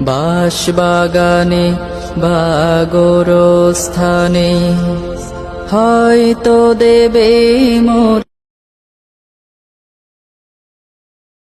বাসবাগানে বাগর স্থানে হয়তো দেবে মোর